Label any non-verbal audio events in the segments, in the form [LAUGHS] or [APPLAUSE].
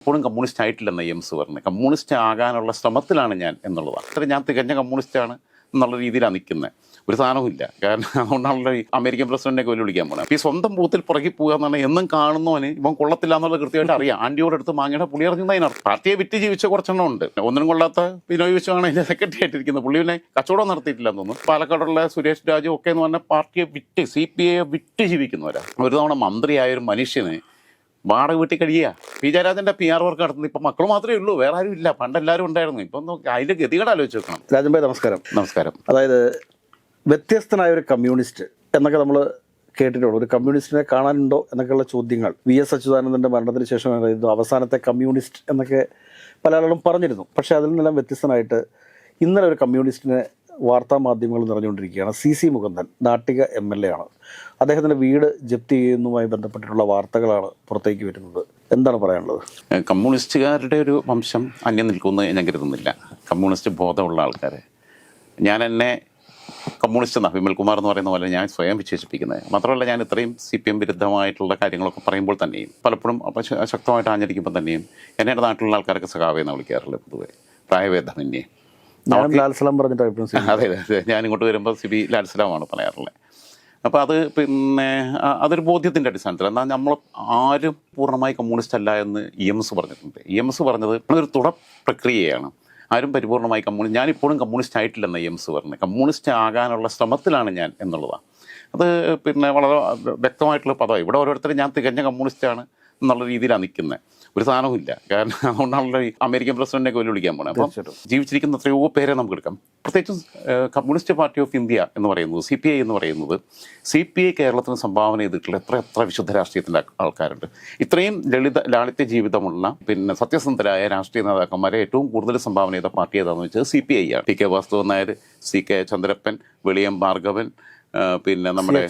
ഇപ്പോഴും കമ്മ്യൂണിസ്റ്റ് ആയിട്ടില്ലെന്ന് എം പറഞ്ഞത് കമ്മ്യൂണിസ്റ്റ് ആകാനുള്ള ശ്രമത്തിലാണ് ഞാൻ എന്നുള്ളതാണ്. അത്ര ഞാൻ തികഞ്ഞ കമ്മ്യൂണിസ്റ്റാണ് എന്നുള്ള രീതിയിലാണ് നിൽക്കുന്നത്. ഒരു സാധനവുമില്ല കാരണം അതുകൊണ്ടാണല്ലോ ഈ അമേരിക്കൻ പ്രസിഡന്റിനെ വെല്ലുവിളിക്കാൻ പോകുന്നത് അപ്പോൾ ഈ സ്വന്തം ബൂത്തിൽ പുറകെ പോകുക എന്ന് പറഞ്ഞാൽ എന്നും കാണുന്നവന് ഇവൻ കൊള്ളത്തില്ല എന്നുള്ളത് കൃത്യമായിട്ട് അറിയാം. ആന്റിയോട് എടുത്ത് മാങ്ങയുടെ പുള്ളി അറിഞ്ഞതിനർത്ഥം പാർട്ടിയെ വിറ്റ് ജീവിച്ച കുറച്ചെണ്ണം ഉണ്ട്. ഒന്നിനും കൊള്ളാത്ത ബിനോയ് വിശ്വമാണ് അതിന്റെ സെക്രട്ടറി ആയിട്ടിരിക്കുന്നത്. പുള്ളി കച്ചവടം നടത്തിയിട്ടില്ലെന്ന് തോന്നുന്നു. പാലക്കാടുള്ള സുരേഷ് രാജു ഒക്കെ എന്ന് പറഞ്ഞാൽ പാർട്ടിയെ വിറ്റ് സി പി ഐയെ വിറ്റ് ജീവിക്കുന്നവരാണ് ഒരു തവണ മന്ത്രിയായ ഒരു മനുഷ്യന് വാടക വീട്ടിൽ കഴിയുക പി ജയരാജന്റെ പി ആർ വർക്ക് നടത്തുന്നത് ഇപ്പം മക്കൾ മാത്രമേ ഉള്ളൂ വേറെ ആരും ഇല്ല. പണ്ട് എല്ലാവരും ഉണ്ടായിരുന്നു. ഇപ്പം നോക്കി അതിന്റെ ഗതികേട് ആലോചിച്ച് നോക്കണം. രാജൻ ഭായ് നമസ്കാരം. നമസ്കാരം. അതായത് വ്യത്യസ്തനായ ഒരു കമ്മ്യൂണിസ്റ്റ് എന്നൊക്കെ നമ്മൾ കേട്ടിട്ടുള്ളൂ. ഒരു കമ്മ്യൂണിസ്റ്റിനെ കാണാനുണ്ടോ എന്നൊക്കെയുള്ള ചോദ്യങ്ങൾ. വി എസ് അച്യുതാനന്ദന്റെ മരണത്തിന് ശേഷം ഇത് അവസാനത്തെ കമ്മ്യൂണിസ്റ്റ് എന്നൊക്കെ പല ആളുകളും പറഞ്ഞിരുന്നു. പക്ഷേ അതിൽ നിന്നെല്ലാം വ്യത്യസ്തനായിട്ട് ഇന്നലെ ഒരു കമ്മ്യൂണിസ്റ്റിനെ വാർത്താ മാധ്യമങ്ങൾ നിറഞ്ഞുകൊണ്ടിരിക്കുകയാണ്. C C Mukundan Nattika M L A ആണ്. അദ്ദേഹത്തിന്റെ വീട് ജപ്തി ചെയ്യുന്നതുമായി ബന്ധപ്പെട്ടിട്ടുള്ള വാർത്തകളാണ് പുറത്തേക്ക് വരുന്നത്. എന്താണ് പറയാനുള്ളത്? കമ്മ്യൂണിസ്റ്റുകാരുടെ ഒരു വംശം അന്യം നിൽക്കുമെന്ന് ഞാൻ കരുതുന്നില്ല. കമ്മ്യൂണിസ്റ്റ് ബോധമുള്ള ആൾക്കാരെ. ഞാൻ എന്നെ കമ്മ്യൂണിസ്റ്റ് എന്നാണ് വിമൽകുമാർ എന്ന് പറയുന്ന പോലെ ഞാൻ സ്വയം വിശേഷിപ്പിക്കുന്നത്. മാത്രമല്ല ഞാൻ ഇത്രയും സി പി എം വിരുദ്ധമായിട്ടുള്ള കാര്യങ്ങളൊക്കെ പറയുമ്പോൾ തന്നെയും പലപ്പോഴും അപ്പോൾ ശക്തമായിട്ട് ആഞ്ഞടിക്കുമ്പോൾ തന്നെയും എന്നെ നാട്ടിലുള്ള ആൾക്കാരൊക്കെ സഖാവെന്ന് വിളിക്കാറുള്ളത് പൊതുവെ. പ്രായഭേദമന്യേ. ഞാനും ലാൽസലാം പറഞ്ഞിട്ട് [LAUGHS] അഭിപ്രായം അതെ അതെ ഞാൻ ഇങ്ങോട്ട് വരുമ്പോൾ സിബി ലാൽസലാമാണ് പറയാറുള്ളത് അപ്പോൾ അത് പിന്നെ അതൊരു ബോധ്യത്തിന്റെ അടിസ്ഥാനത്തിൽ എന്നാൽ നമ്മൾ ആരും പൂർണമായി കമ്മ്യൂണിസ്റ്റ് അല്ല എന്ന് ഇ എം എസ് പറഞ്ഞിട്ടുണ്ട്. ഇ എം എസ് പറഞ്ഞത് അതൊരു തുട പ്രക്രിയയാണ്. ആരും പരിപൂർണമായി കമ്മ്യൂണിസ്റ്റ് ഞാനിപ്പോഴും കമ്മ്യൂണിസ്റ്റ് ആയിട്ടില്ലെന്ന് ഇ എം എസ് പറഞ്ഞത്. കമ്മ്യൂണിസ്റ്റ് ആകാനുള്ള ശ്രമത്തിലാണ് ഞാൻ എന്നുള്ളതാണ് അത് പിന്നെ വളരെ വ്യക്തമായിട്ടുള്ള പദമാണ് ഇവിടെ ഓരോരുത്തരും ഞാൻ തികഞ്ഞ കമ്മ്യൂണിസ്റ്റാണ് എന്നുള്ള രീതിയിലാണ് നിൽക്കുന്നത് ഒരു സാധനവുമില്ല. കാരണം അതുകൊണ്ടാണല്ലോ അമേരിക്കൻ പ്രസിഡന്റിനെ വെല്ലുവിളിക്കാൻ പോകുന്നത് അപ്പം. ജീവിച്ചിരിക്കുന്ന എത്രയോ പേരെ നമുക്ക് എടുക്കാം. പ്രത്യേകിച്ചും കമ്മ്യൂണിസ്റ്റ് പാർട്ടി ഓഫ് ഇന്ത്യ എന്ന് പറയുന്നത് സി പി ഐ എന്ന് പറയുന്നത് സി പി ഐ കേരളത്തിന് സംഭാവന ചെയ്തിട്ടുള്ള എത്ര എത്ര വിശുദ്ധ രാഷ്ട്രീയത്തിന്റെ ആൾക്കാരുണ്ട്. ഇത്രയും ലളിത ലാളിത്യ ജീവിതമുള്ള പിന്നെ സത്യസന്ധരായ രാഷ്ട്രീയ നേതാക്കന്മാരെ ഏറ്റവും കൂടുതൽ സംഭാവന ചെയ്ത പാർട്ടി ഏതാണെന്ന് വെച്ചാൽ സി പി ഐ ആണ്. T K Vasthavan Nair C K Chandrappan Veliyam Bhargavan പിന്നെ നമ്മുടെ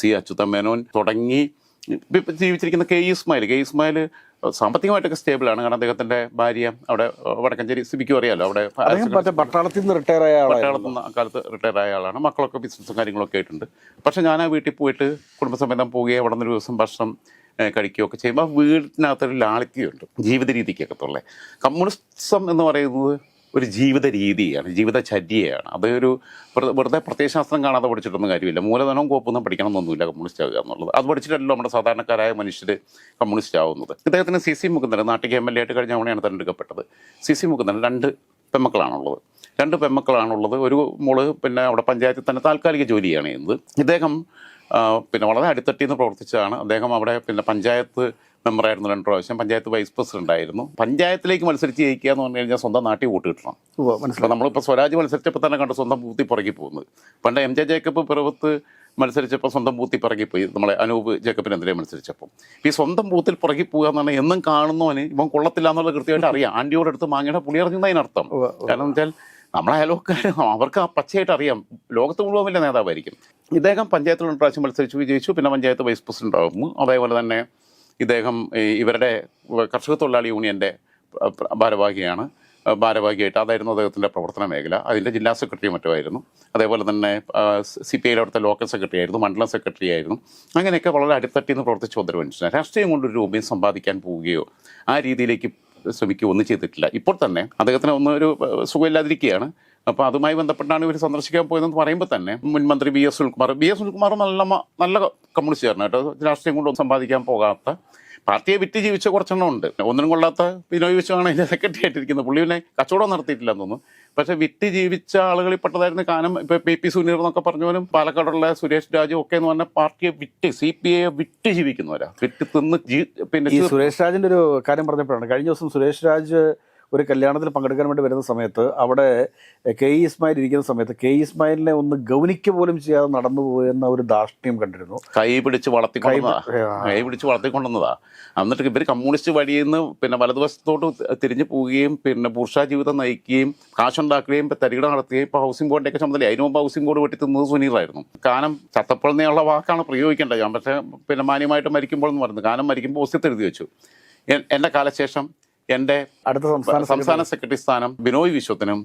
സി അച്യുതമേനോൻ തുടങ്ങി ഇപ്പം ജീവിച്ചിരിക്കുന്ന കെ ഇസ്മായിൽ കെ ഇസ്മായിൽ സാമ്പത്തികമായിട്ടൊക്കെ സ്റ്റേബിൾ ആണ്. കാരണം അദ്ദേഹത്തിന്റെ ഭാര്യ അവിടെ വടക്കഞ്ചേരി സിബിക്കും അറിയാലോ? അവിടെ പട്ടാളത്തിൽ നിന്ന് റിട്ടയർ ആയ പട്ടാളത്തിൽ പട്ടാളത്ത് നിന്ന് അക്കാലത്ത് റിട്ടയർ ആയ ആളാണ്. മക്കളൊക്കെ ബിസിനസ്സും കാര്യങ്ങളൊക്കെ ആയിട്ടുണ്ട്. പക്ഷെ ഞാൻ ആ വീട്ടിൽ പോയിട്ട് കുടുംബസമേതം പോവുകയും അവിടെ നിന്ന് ഒരു ദിവസം ഭക്ഷണം കഴിക്കുകയൊക്കെ ചെയ്യുമ്പോൾ ആ വീടിനകത്തൊരു ലാളിത്യമുണ്ട് ജീവിത രീതിക്കൊക്കെ തുള്ളേ. കമ്മ്യൂണിസം എന്ന് പറയുന്നത് ഒരു ജീവിത രീതിയാണ് ജീവിത ചര്യയാണ്. അതൊരു വെറു- വെറുതെ പ്രത്യയശാസ്ത്രം കാണാതെ പഠിച്ചിട്ടൊന്നും കാര്യമില്ല. മൂലധനവും കോപ്പൊന്നും പഠിക്കണമെന്നൊന്നുമില്ല കമ്മ്യൂണിസ്റ്റ് ആവുക എന്നുള്ളത്. അത് പഠിച്ചിട്ടല്ലോ നമ്മുടെ സാധാരണക്കാരായ മനുഷ്യർ കമ്മ്യൂണിസ്റ്റ് ആവുന്നത്. ഇദ്ദേഹത്തിന് C C Mukundan Nattika M L A ആയിട്ട് കഴിഞ്ഞ തവണയാണ് തിരഞ്ഞെടുക്കപ്പെട്ടത്. സി സി മുകുന്ദൻ രണ്ട് പെമ്മക്കളാണുള്ളത്. രണ്ട് പെമ്മക്കളാണുള്ളത്. ഒരു മോൾ പിന്നെ അവിടെ പഞ്ചായത്തിൽ തന്നെ താൽക്കാലിക ജോലിയാണ് ചെയ്യുന്നത്. ഇദ്ദേഹം പിന്നെ വളരെ അടിത്തട്ടിൽ നിന്ന് പ്രവർത്തിച്ചതാണ്. അദ്ദേഹം അവിടെ പിന്നെ പഞ്ചായത്ത് മെമ്പറായിരുന്നു രണ്ട് പ്രാവശ്യം. പഞ്ചായത്ത് വൈസ് പ്രസിഡന്റ് ആയിരുന്നു. പഞ്ചായത്തിലേക്ക് മത്സരിച്ച് ജയിക്കുക എന്ന് പറഞ്ഞു കഴിഞ്ഞാൽ സ്വന്തം നാട്ടിൽ വോട്ട് കിട്ടണം. അപ്പോൾ നമ്മളിപ്പോൾ സ്വരാജ് മത്സരിച്ചപ്പോൾ തന്നെ കണ്ട് സ്വന്തം ബൂത്തി പുറകി പോകുന്നത്. പണ്ട് എം ജെ ജേക്കബ് പിറവത്ത് മത്സരിച്ചപ്പോൾ സ്വന്തം ബൂത്തിൽ പുറകെ പോയി. നമ്മളെ അനൂപ് ജേക്കബിനെതിരെ മത്സരിച്ചപ്പോൾ ഈ സ്വന്തം ബൂത്തിൽ പുറകി പോകുക എന്ന് പറഞ്ഞാൽ എന്നും കാണുന്നവന് ഇവൻ കൊള്ളത്തില്ല എന്നുള്ളത് കൃത്യമായിട്ട് അറിയാം. ആന്റിയോടെ അടുത്ത് മാങ്ങയുടെ പുളി അറിഞ്ഞതിനർത്ഥം കാരണം വെച്ചാൽ നമ്മളെ അയൽവക്കാരും അവർക്ക് ആ പച്ചയായിട്ട് അറിയാം. ലോകത്ത് മുഴുവൻ വലിയ നേതാവായിരിക്കും. ഇദ്ദേഹം പഞ്ചായത്തിൽ രണ്ട് പ്രാവശ്യം മത്സരിച്ചു വിജയിച്ചു. പിന്നെ പഞ്ചായത്ത് വൈസ് പ്രസിഡന്റ് ആകുന്നു അതേപോലെ തന്നെ ഇദ്ദേഹം ഇവരുടെ കർഷക തൊഴിലാളി യൂണിയന്റെ ഭാരവാഹിയാണ്. ഭാരവാഹിയായിട്ട് അതായിരുന്നു അദ്ദേഹത്തിന്റെ പ്രവർത്തന മേഖല. അതിന്റെ ജില്ലാ സെക്രട്ടറി മറ്റുമായിരുന്നു. അതേപോലെ തന്നെ സി പി ഐയുടെ അവിടുത്തെ ലോക്കൽ സെക്രട്ടറി ആയിരുന്നു മണ്ഡലം സെക്രട്ടറി ആയിരുന്നു. അങ്ങനെയൊക്കെ വളരെ അടിത്തട്ടിൽ നിന്ന് പ്രവർത്തിച്ചു വന്നൊരു മനുഷ്യനാണ്. രാഷ്ട്രീയം കൊണ്ടൊരു രൂപയും സമ്പാദിക്കാൻ പോവുകയോ ആ രീതിയിലേക്ക് ശ്രമിക്കുകയോ ഒന്നും ചെയ്തിട്ടില്ല. ഇപ്പോൾ തന്നെ അദ്ദേഹത്തിന് ഒന്ന് ഒരു സുഖമില്ലാതിരിക്കുകയാണ്. അപ്പോൾ അതുമായി ബന്ധപ്പെട്ടാണ് ഇവർ സന്ദർശിക്കാൻ പോയതെന്ന് പറയുമ്പോൾ തന്നെ മുൻമന്ത്രി B S Sulkumar B S Sulkumar നല്ല നല്ല കമ്മ്യൂണിസ്റ്റുകാരനാണ് കേട്ടോ. രാഷ്ട്രീയം കൊണ്ടൊന്നും സമ്പാദിക്കാൻ പോകാത്ത പാർട്ടിയെ വിറ്റ് ജീവിച്ച കുറച്ചെണ്ണം ഉണ്ട്. ഒന്നിനും കൊള്ളാത്ത ബിനോയ് വിശ്വമാണ് അതിന്റെ സെക്രട്ടറി ആയിട്ടിരിക്കുന്നത് പുള്ളി പിന്നെ കച്ചവടം നടത്തിയിട്ടില്ലെന്ന് തോന്നുന്നു. പക്ഷെ വിറ്റ് ജീവിച്ച ആളുകളിൽ പെട്ടതായിരുന്നു കാനം. ഇപ്പൊ പി പി സുനീർ എന്നൊക്കെ പറഞ്ഞവനും പാലക്കാടുള്ള സുരേഷ് രാജു ഒക്കെ എന്ന് പറഞ്ഞ പാർട്ടിയെ വിറ്റ് സി പി ഐയെ വിറ്റ് ജീവിക്കുന്നവരാ. വിറ്റ് തിന്ന് പിന്നെ സുരേഷ് രാജിന്റെ ഒരു കാര്യം പറഞ്ഞപ്പോഴാണ്. കഴിഞ്ഞ ദിവസം സുരേഷ് രാജ് ഒരു കല്യാണത്തിൽ പങ്കെടുക്കാൻ വേണ്ടി വരുന്ന സമയത്ത് അവിടെ കെ ഇ ഇസ്മായിൽ ഇരിക്കുന്ന സമയത്ത് കെ ഇ ഇസ്മായിലിനെ ഒന്ന് ഗൗനിക്ക പോലും ചെയ്യാതെ നടന്നു പോയെന്ന ഒരു ധാർഷ്ട്യം കണ്ടിരുന്നു. കൈ പിടിച്ച് വളർത്തിക്കൊണ്ടുവന്നതാ കൈ- പിടിച്ച് വളർത്തിക്കൊണ്ടുവന്നതാ എന്നിട്ട് ഇവർ കമ്മ്യൂണിസ്റ്റ് വഴിയിൽ നിന്ന് പിന്നെ വലതുവശത്തോട്ട് തിരിഞ്ഞു പോവുകയും പിന്നെ പുരുഷാ ജീവിതം നയിക്കുകയും കാശുണ്ടാക്കുകയും തരികിട നടത്തുകയും ഇപ്പോൾ ഹൗസിംഗ് ബോർഡിന്റെയൊക്കെ ചുമതല. അതിന് മുമ്പ് ഹൗസിംഗ് ബോർഡ് വെട്ടി തിന്നത് സുനീറായിരുന്നു. കാനം ചത്തപ്പഴുന്നുള്ള വാക്കാണ് പ്രയോഗിക്കേണ്ടത്. ഞാൻ പക്ഷേ പിന്നെ മാന്യമായിട്ട് മരിക്കുമ്പോൾ എന്ന് പറയുന്നത് കാനം മരിക്കുമ്പോൾ ഒസ്യത്ത് എഴുതി വെച്ചു. എന്റെ കാലശേഷം എന്റെ അടുത്ത സംസ്ഥാന സംസ്ഥാന സെക്രട്ടറി സ്ഥാനം ബിനോയ് വിശ്വത്തിനും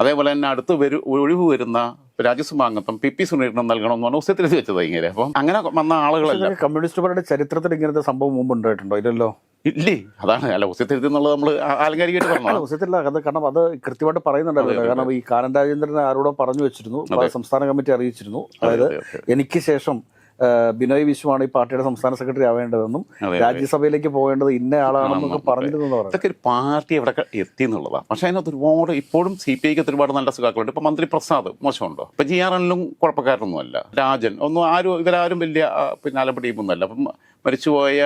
അതേപോലെ തന്നെ അടുത്ത് വരു ഒഴിവ് വരുന്ന രാജ്യസഭാ അംഗത്വം പി പി സുനീറിനും നൽകണമെന്നാണ് പറഞ്ഞ ഉച്ചത്തിൽ വെച്ചത് ഇങ്ങനെ. അപ്പം അങ്ങനെ വന്ന ആളുകളല്ല. ഇതൊക്കെ കമ്മ്യൂണിസ്റ്റ് പാർട്ടിയുടെ ചരിത്രത്തിൽ ഇങ്ങനത്തെ സംഭവം മുമ്പ് ഉണ്ടായിട്ടുണ്ടോ? ഇല്ലല്ലോ. ഇല്ലേ അതാണ്. അല്ല ഉസ്യത്തിരുത്തി എന്നുള്ളത് നമ്മൾ ആലങ്കാരികമായിട്ട് പറഞ്ഞു ഉസ്യത്തില്ല അത് കാരണം അത് കൃത്യമായിട്ട് പറയുന്നുണ്ടായിരുന്നു കാരണം ഈ കാനൻ രാജേന്ദ്രൻ ആരോടോ പറഞ്ഞു വെച്ചിരുന്നു. സംസ്ഥാന കമ്മിറ്റി അറിയിച്ചിരുന്നു. അതായത് എനിക്ക് ശേഷം ബിനോയ് വിശ്വമാണ് ഈ പാർട്ടിയുടെ സംസ്ഥാന സെക്രട്ടറി ആവേണ്ടതെന്നും രാജ്യസഭയിലേക്ക് പോകേണ്ടത് ഇന്ന ആളാണെന്നൊക്കെ പറഞ്ഞിരുന്നു ഇതൊക്കെ ഒരു പാർട്ടി എവിടെ എത്തി എന്നുള്ളതാണ് പക്ഷേ അതിനകത്ത് ഒരുപാട് ഇപ്പോഴും സി പി ഐക്ക് ഒരുപാട് നല്ല സുഖാക്കളുണ്ട് ഇപ്പൊ മന്ത്രി പ്രസാദ് മോശമുണ്ടോ? ഇപ്പൊ ജി ആർ എല്ലിലും കുഴപ്പക്കാരനൊന്നുമല്ല. രാജൻ. ഒന്നും ആരും ഇവരാരും വലിയ പിന്നെ അലമ്പടിയുമൊന്നുമല്ല അപ്പം മരിച്ചുപോയ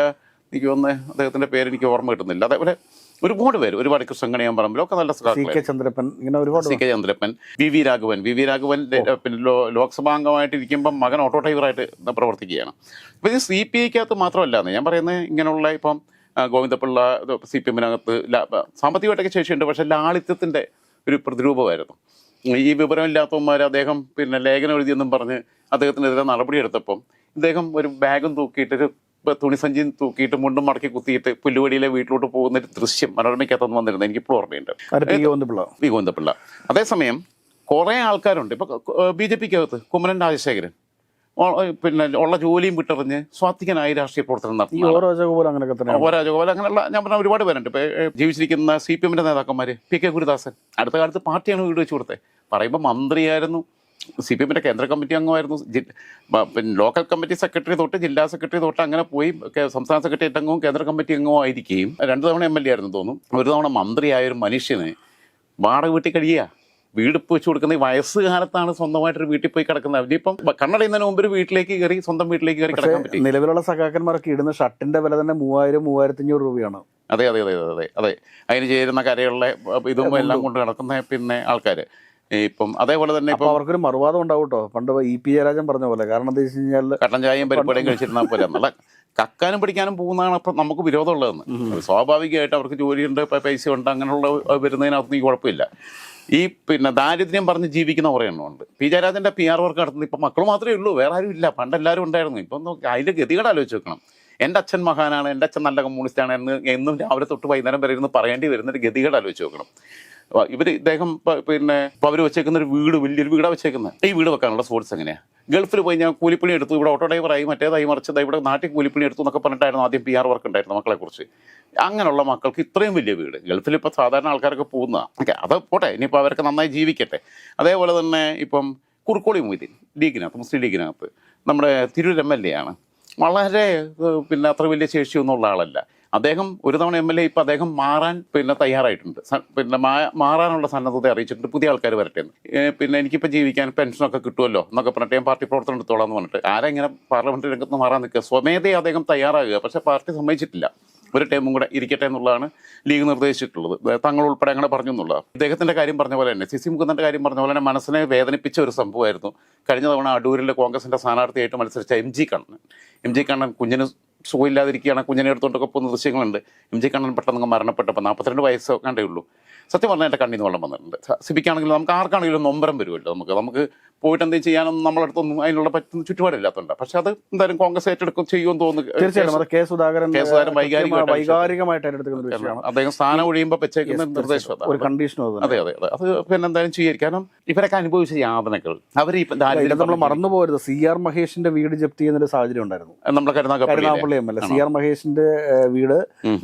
എനിക്ക് തോന്നുന്നത് അദ്ദേഹത്തിന്റെ പേര് എനിക്ക് ഓർമ്മ കിട്ടുന്നില്ല. അതേപോലെ ഒരുപാട് പേര് ഒരുപാട് കൃഷ്ണങ്കണിയാൻ പറമ്പിലൊക്കെ നല്ല സി ചന്ദ്രപ്പൻ ഇങ്ങനെ ഒരുപാട് C K Chandrappan V V Raghavan. V V Raghavan പിന്നെ ലോക്സഭാ അംഗമായിട്ട് ഇരിക്കുമ്പം മകൻ ഓട്ടോ ഡ്രൈവറായിട്ട് പ്രവർത്തിക്കുകയാണ്. അപ്പം ഇത് സി പി ഐക്കകത്ത് മാത്രമല്ല ഞാൻ പറയുന്നത് ഇങ്ങനെയുള്ള ഇപ്പം ഗോവിന്ദപിള്ള സി പി എമ്മിനകത്ത് സാമ്പത്തികമായിട്ടൊക്കെ ശേഷിയുണ്ട് പക്ഷെ ലാളിത്യത്തിന്റെ ഒരു പ്രതിരൂപമായിരുന്നു. ഈ വിവരമില്ലാത്തവന്മാർ അദ്ദേഹം പിന്നെ ലേഖനം എഴുതിയെന്നും പറഞ്ഞ് അദ്ദേഹത്തിനെതിരെ നടപടിയെടുത്തപ്പം ഇദ്ദേഹം ഒരു ബാഗും തൂക്കിയിട്ട് ഒരു തുണിസഞ്ചി തൂക്കിയിട്ട് മുണ്ടും മടക്കി കുത്തിയിട്ട് പുല്ലുവടിയിലെ വീട്ടിലോട്ട് പോകുന്ന ഒരു ദൃശ്യം മനോരമയ്ക്കകത്തൊന്ന് വന്നിരുന്നത് എനിക്കിപ്പോൾ ഓർമ്മയുണ്ട്. പി. ഗോവിന്ദപിള്ള. അതേസമയം കുറേ ആൾക്കാരുണ്ട്. ഇപ്പൊ ബി ജെ പിക്കകത്ത് കുമ്മനൻ രാജശേഖരൻ. പിന്നെ ഉള്ള ജോലിയും വിട്ടെറിഞ്ഞ് സ്വാത്വികനായി രാഷ്ട്രീയ പ്രവർത്തനം നടത്തി ഓരാജഗോപാൽ അങ്ങനെയുള്ള ഞാൻ പറഞ്ഞ ഒരുപാട് പേരുണ്ട്. ഇപ്പൊ ജീവിച്ചിരിക്കുന്ന സി പി എമ്മിന്റെ നേതാക്കന്മാര് പി കെ ഗുരുദാസൻ. അടുത്ത കാലത്ത് പാർട്ടിയാണ് വീട് വെച്ച് കൊടുത്തത്. പറയുമ്പോൾ മന്ത്രിയായിരുന്നു സി പി എമ്മിന്റെ കേന്ദ്ര കമ്മിറ്റി അംഗമായിരുന്നു. പിന്നെ ലോക്കൽ കമ്മിറ്റി സെക്രട്ടറി തൊട്ട് ജില്ലാ സെക്രട്ടറി തൊട്ട് അങ്ങനെ പോയി സംസ്ഥാന സെക്രട്ടേറിയറ്റ് അംഗവും കേന്ദ്ര കമ്മിറ്റി അംഗവും ആയിരിക്കുകയും രണ്ട് തവണ എം എൽ എ ആയിരുന്നു തോന്നുന്നു. ഒരു തവണ മന്ത്രിയായ ഒരു മനുഷ്യന് വാടക വീട്ടിൽ കഴിയുക. വീട് വെച്ച് കൊടുക്കുന്ന ഈ വയസ്സുകാലത്താണ് സ്വന്തമായിട്ടൊരു വീട്ടിൽ പോയി കിടക്കുന്നത്. അവരിപ്പം കണ്ണടയുന്നതിന് മുമ്പ് ഒരു വീട്ടിലേക്ക് കയറി സ്വന്തം വീട്ടിലേക്ക് കയറി കിടക്കാൻ പറ്റും. നിലവിലുള്ള സഖാക്കന്മാരൊക്കെ ഇടുന്ന ഷർട്ടിന്റെ വില തന്നെ മൂവായിരം മൂവായിരത്തി അഞ്ഞൂറ് രൂപയാണ്. അതെ അതെ അതെ അതെ അതെ അതെ. അതിന് ചേരുന്ന കരയുള്ള ഇതും എല്ലാം കൊണ്ട് നടക്കുന്ന പിന്നെ ആൾക്കാർ ഇപ്പം അതേപോലെ തന്നെ ഇപ്പൊ അവർക്കൊരു മറുവാദം ഉണ്ടാവും കേട്ടോ. പണ്ട് ഇ പി ജയരാജൻ പറഞ്ഞ പോലെ. കാരണം എന്താ വെച്ച് കഴിഞ്ഞാൽ കട്ടൻ ചായയും പരിപ്പടയും കഴിച്ചിരുന്നാൽ പോലെ അല്ല കക്കാനും പിടിക്കാനും പോകുന്നതാണ് അപ്പം നമുക്ക് വിരോധമുള്ളതെന്ന്. സ്വാഭാവികമായിട്ട് അവർക്ക് ജോലിയുണ്ട് പൈസ ഉണ്ട് അങ്ങനെയുള്ള വരുന്നതിനകത്ത് ഈ കുഴപ്പമില്ല. ഈ പിന്നെ ദാരിദ്ര്യം പറഞ്ഞ് ജീവിക്കുന്ന കുറേ എണ്ണമുണ്ട് പി ജയരാജന്റെ പി ആർ വർക്ക് നടത്തുന്നത് ഇപ്പം മക്കൾ മാത്രമേ ഉള്ളൂ വേറെ ആരും ഇല്ല. പണ്ട് എല്ലാവരും ഉണ്ടായിരുന്നു. ഇപ്പം നോക്കി അതിന്റെ ഗതികേട് ആലോചിച്ച് വെക്കണം. എന്റെ അച്ഛൻ മഹാനാണ് എന്റെ അച്ഛൻ നല്ല കമ്മ്യൂണിസ്റ്റാണ് എന്ന് എന്നും രാവിലെ തൊട്ട് വൈകുന്നേരം വരെ ഇരുന്ന് പറയേണ്ടി വരുന്നൊരു ഗതികേട് ആലോചിച്ച് നോക്കണം ഇവർ ഇദ്ദേഹം പിന്നെ അവർ വെച്ചേക്കുന്ന ഒരു വീട് വലിയൊരു വീടാണ് വെച്ചേക്കുന്നത് ഈ വീട് വെക്കാനുള്ള സ്പോർട്സ് എങ്ങനെയാണ് ഗൾഫിൽ പോയി ഞാൻ കൂലിപ്പണി എടുത്തു ഇവിടെ ഓട്ടോ ഡ്രൈവറായി മറ്റേതായി മറിച്ചതായി ഇവിടെ നാട്ടിൽ കൂലിപ്പണി എടുത്തു എന്നൊക്കെ പറഞ്ഞിട്ടായിരുന്നു ആദ്യം പി ആർ വർക്ക് ഉണ്ടായിരുന്നു മക്കളെക്കുറിച്ച്. അങ്ങനെയുള്ള മക്കൾക്ക് ഇത്രയും വലിയ വീട്. ഗൾഫിൽ ഇപ്പോൾ സാധാരണ ആൾക്കാരൊക്കെ പോകുന്നതാണ് ഓക്കെ അത് പോട്ടെ ഇനിയിപ്പോൾ അവരൊക്കെ നന്നായി ജീവിക്കട്ടെ. അതേപോലെ തന്നെ ഇപ്പം കുറുക്കോളി മൊയ്തീൻ ലീഗിനകത്ത് മുസ്ലിം ലീഗിനകത്ത്. നമ്മുടെ തിരൂർ എം എൽ എ ആണ്. വളരെ പിന്നെ അത്ര വലിയ ശേഷിയൊന്നുള്ള ആളല്ല. അദ്ദേഹം ഒരു തവണ എം എൽ എ ഇപ്പം അദ്ദേഹം മാറാൻ പിന്നെ തയ്യാറായിട്ടുണ്ട്. പിന്നെ മാറാനുള്ള സന്നദ്ധത അറിയിച്ചിട്ടുണ്ട്. പുതിയ ആൾക്കാർ വരട്ടെ എന്ന്. പിന്നെ എനിക്കിപ്പോൾ ജീവിക്കാൻ പെൻഷനൊക്കെ കിട്ടുമല്ലോ എന്നൊക്കെ പറഞ്ഞിട്ട് ഞാൻ പാർട്ടി പ്രവർത്തനം എടുത്തോളാം എന്ന് പറഞ്ഞിട്ട് ആരെങ്ങനെ പാർലമെന്റ് രംഗത്ത് മാറാൻ നിൽക്കുക? സ്വമേധയെ അദ്ദേഹം തയ്യാറാകുക. പക്ഷേ പാർട്ടി സമ്മതിച്ചിട്ടില്ല. ഒരു ടൈമും കൂടെ ഇരിക്കട്ടെ എന്നുള്ളതാണ് ലീഗ് നിർദ്ദേശിച്ചിട്ടുള്ളത്. തങ്ങൾ ഉൾപ്പെടെ അങ്ങനെ പറഞ്ഞു എന്നുള്ളത് അദ്ദേഹത്തിന്റെ കാര്യം പറഞ്ഞ പോലെ തന്നെ സി സി മുകുന്ദന്റെ കാര്യം പറഞ്ഞ പോലെ തന്നെ മനസ്സിനെ വേദനിപ്പിച്ച ഒരു സംഭവമായിരുന്നു. കഴിഞ്ഞ തവണ അടൂരിലെ കോൺഗ്രസിന്റെ സ്ഥാനാർത്ഥിയായിട്ട് മത്സരിച്ച M G Kannan. M G Kannan കുഞ്ഞിന് സുഖമില്ലാതിരിക്കുകയാണ് കുഞ്ഞിനെ എടുത്തുകൊണ്ടൊക്കെ പോകുന്ന ദൃശ്യങ്ങളുണ്ട്. എം ജി കണ്ണൻ പെട്ടെന്ന് മരണപ്പെട്ടപ്പോൾ നാൽപ്പത്തിരണ്ട് വയസ്സോ കണ്ടേ ഉള്ളൂ. സത്യം പറഞ്ഞാൽ എന്റെ കണ്ണിൽ നിന്ന് വെള്ളം വന്നിട്ടുണ്ട്. സിബിക്കാണെങ്കിലും നമുക്ക് ആർക്കാണെങ്കിലും നൊമ്പരം വരുമല്ലോ നമുക്ക്. നമുക്ക് പോയിട്ട് എന്തെങ്കിലും ചെയ്യാനൊന്നും നമ്മളടുത്തൊന്നും അതിനുള്ള പറ്റുന്ന ചുറ്റുപാടില്ലാത്തതുണ്ട് പക്ഷെ അത് എന്തായാലും കോൺഗ്രസ് ഏറ്റെടുക്കും ചെയ്യുമെന്ന് തോന്നുന്നു. തീർച്ചയായിട്ടും. അത് കെ സുധാകരൻ കെ. സുധാകരൻ വൈകാരികമായിട്ട് ഏറ്റെടുക്കുന്ന അദ്ദേഹം സ്ഥാനം ഒഴിയുമ്പോൾ വെച്ചേക്കുന്ന നിർദ്ദേശം ഒരു അത് അതെ അതെ അതെ. പിന്നെ എന്തായാലും സ്വീകരിക്കും. കാരണം ഇവരൊക്കെ അനുഭവിച്ച യാതനകൾ. അവർ നമ്മൾ മറന്നു പോകരുത് സി ആർ മഹേഷിന്റെ വീട് ജപ്തി ചെയ്യുന്ന ഒരു സാഹചര്യം ഉണ്ടായിരുന്നു. നമ്മളെ Karunagappally M L A. C R മഹേഷിന്റെ വീട്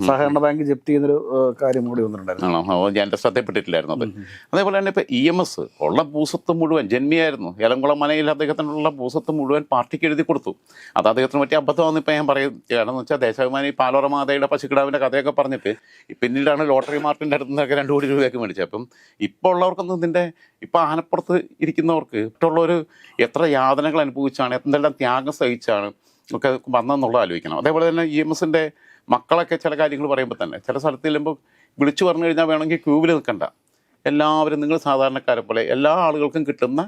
സഹകരണ ബാങ്ക് ജപ്തി ചെയ്യുന്ന ഒരു കാര്യം കൂടി വന്നിട്ടുണ്ടായിരുന്നു. ഞാൻ ശ്രദ്ധപ്പെട്ടിട്ടില്ലായിരുന്നു അതേപോലെ തന്നെ ഇപ്പൊ ഇ എം എസ് ഉള്ള ഭൂസ്വത്ത് മുഴുവൻ ജന്മിയായിരുന്നു. ഏലംകുളം മനയിൽ അദ്ദേഹത്തിനുള്ള ഭൂസ്വത്ത് മുഴുവൻ പാർട്ടിക്ക് എഴുതി കൊടുത്തു. അത് അദ്ദേഹത്തിന് പറ്റിയ അബദ്ധമാണെന്ന് ഇപ്പം ഞാൻ പറയും. കാരണം വെച്ചാൽ ദേശാഭിമാനി പാലോറ മാതയുടെ പശുക്കിടാവിന്റെ കഥയൊക്കെ പറഞ്ഞിട്ട് പിന്നീടാണ് ലോട്ടറി മാർട്ടിന്റെ അടുത്ത് നിന്നൊക്കെ രണ്ട് കോടി രൂപയൊക്കെ മേടിച്ചത്. അപ്പം ഇപ്പോൾ ഉള്ളവർക്കൊന്നും ഇതിന്റെ ഇപ്പം ആനപ്പുറത്ത് ഇരിക്കുന്നവർക്ക് മറ്റുള്ളവർ എത്ര യാതനകൾ അനുഭവിച്ചാണ് എന്തെല്ലാം ത്യാഗം സഹിച്ചാണ് ഒക്കെ വന്നെന്നുള്ളത് ആലോചിക്കണം. അതേപോലെ തന്നെ ഇ എം എസിന്റെ മക്കളൊക്കെ ചില കാര്യങ്ങൾ പറയുമ്പോൾ തന്നെ ചില സ്ഥലത്ത് ചെല്ലുമ്പോൾ വിളിച്ചു പറഞ്ഞു കഴിഞ്ഞാൽ വേണമെങ്കിൽ ക്യൂവിൽ നിൽക്കണ്ട. എല്ലാവരും നിങ്ങൾ സാധാരണക്കാരെ പോലെ എല്ലാ ആളുകൾക്കും കിട്ടുന്ന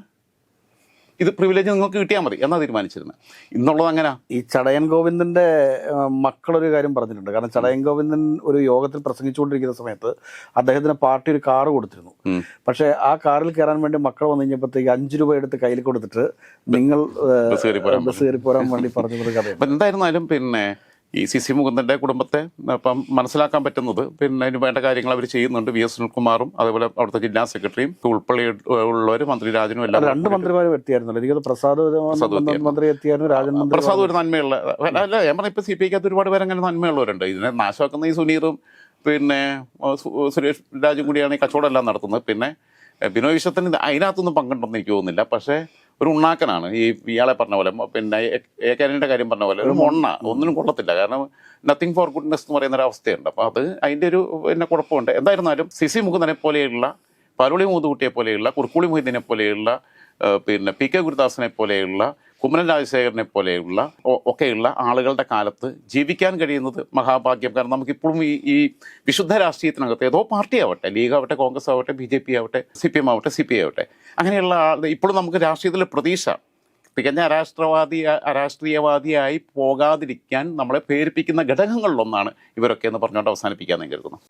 ഇത് പ്രിവിലേജ് നിങ്ങൾക്ക് കിട്ടിയാൽ മതി. എന്നാ തീരുമാനിച്ചിരുന്നത് ഇന്നുള്ളത് അങ്ങനെ ഈ ചടയൻ ഗോവിന്ദന്റെ ഏഹ്, മക്കളൊരു കാര്യം പറഞ്ഞിട്ടുണ്ട്. കാരണം ചടയൻ ഗോവിന്ദൻ ഒരു യോഗത്തിൽ പ്രസംഗിച്ചുകൊണ്ടിരിക്കുന്ന സമയത്ത് അദ്ദേഹത്തിന് പാർട്ടി ഒരു കാറ് കൊടുത്തിരുന്നു. പക്ഷേ ആ കാറിൽ കയറാൻ വേണ്ടി മക്കൾ വന്നു കഴിഞ്ഞപ്പോഴത്തേക്ക് അഞ്ച് രൂപ എടുത്ത് കയ്യിൽ കൊടുത്തിട്ട് നിങ്ങൾ ബസ് കയറി പോരാൻ വേണ്ടി കഥയുണ്ട്. അപ്പം എന്തായിരുന്നാലും പിന്നെ ഈ സി സി മുകുന്ദന്റെ കുടുംബത്തെ ഇപ്പം മനസ്സിലാക്കാൻ പറ്റുന്നത്. പിന്നെ അതിന് വേണ്ട കാര്യങ്ങൾ അവർ ചെയ്യുന്നുണ്ട്. വി എസ് സുനിൽകുമാറും അതുപോലെ അവിടുത്തെ ജില്ലാ സെക്രട്ടറിയും ഉൾപ്പെടെ ഉള്ളവർ മന്ത്രി രാജനും എല്ലാം രണ്ട് മന്ത്രിമാരും എത്തിയായിരുന്നല്ലോ. പ്രസാദ് മന്ത്രി എത്തിയായിരുന്നു. രാജൻ പ്രസാദ് ഒരു നന്മയുള്ള അല്ല ഞാൻ പറഞ്ഞ ഇപ്പൊ സി പി ഐക്കകത്ത് ഒരുപാട് പേര് അങ്ങനെ നന്മയുള്ളവരുണ്ട്. ഇതിനെ നാശമാക്കുന്ന ഈ സുനീറും പിന്നെ സുരേഷ് രാജും കൂടിയാണ് ഈ കച്ചവടം എല്ലാം നടത്തുന്നത്. പിന്നെ ബിനോയ് വിശ്വത്തിന് അതിനകത്തൊന്നും പങ്കുണ്ടെന്ന് എനിക്ക് തോന്നുന്നില്ല. പക്ഷേ ഒരു ഉണ്ണാക്കനാണ്. ഈ ഇയാളെ പറഞ്ഞ പോലെ പിന്നെ എ- എ കാര്യം പറഞ്ഞ പോലെ ഒരു മൊണ്ണ. ഒന്നിനും കൊള്ളത്തില്ല. കാരണം നത്തിങ് ഫോർ ഗുഡ്നെസ് എന്ന് പറയുന്ന ഒരു അവസ്ഥയുണ്ട്. അപ്പോൾ അത് അതിന്റെ ഒരു പിന്നെ കുഴപ്പമുണ്ട്. എന്തായിരുന്നാലും സിസി മുകുന്ദനെ പോലെയുള്ള പരുളി മൂതുകുട്ടിയെ പോലെയുള്ള കുറുക്കുളി മൊയ്തീനെ പോലെയുള്ള പിന്നെ പി കെ ഗുരുദാസിനെ പോലെയുള്ള കുമ്മനം രാജശേഖരനെ പോലെയുള്ള ഒക്കെയുള്ള ആളുകളുടെ കാലത്ത് ജീവിക്കാൻ കഴിയുന്നത് മഹാഭാഗ്യം. കാരണം നമുക്കിപ്പോഴും ഈ ഈ വിശുദ്ധ രാഷ്ട്രീയത്തിനകത്ത് ഏതോ പാർട്ടി ആവട്ടെ ലീഗ് ആവട്ടെ കോൺഗ്രസ് ആവട്ടെ ബി ജെ പി ആവട്ടെ സി പി എം ആവട്ടെ സി പി ഐ ആവട്ടെ അങ്ങനെയുള്ള ആൾ- ഇപ്പോഴും നമുക്ക് രാഷ്ട്രീയത്തിൽ പ്രതീക്ഷ. തികഞ്ഞ അരാഷ്ട്രവാദി അരാഷ്ട്രീയവാദിയായി പോകാതിരിക്കാൻ നമ്മളെ പ്രേരിപ്പിക്കുന്ന ഘടകങ്ങളിലൊന്നാണ് ഇവരൊക്കെ എന്ന് പറഞ്ഞുകൊണ്ട് അവസാനിപ്പിക്കാൻ ഞാൻ കരുതുന്നു.